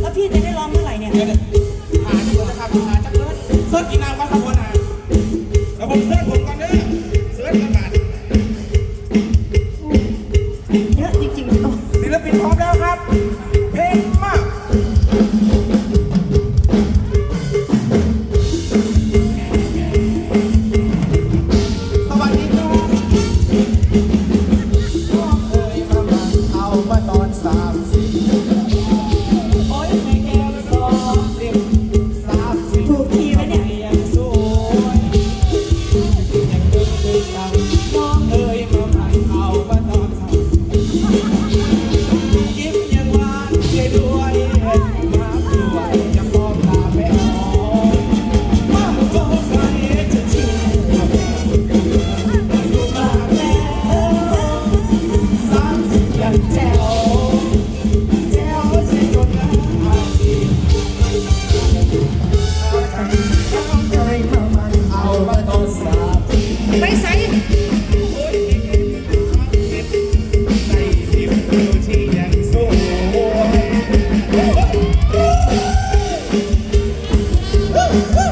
แล้วพี่จะได้ร้องเมื่อไหร่เนี่ย เดี๋นหาดีกว่าครับหาจักเลิศเสิร์ชอีนาวครับขบวนาแล้วผมเสิร์ชผมก่อนเด้อเสิร์ชกันบาทเยอะจริงๆโอ้ศิลปินพร้อมแล้วครับ เพลงมากสวัสดีครับ เอามาต่อ Woo!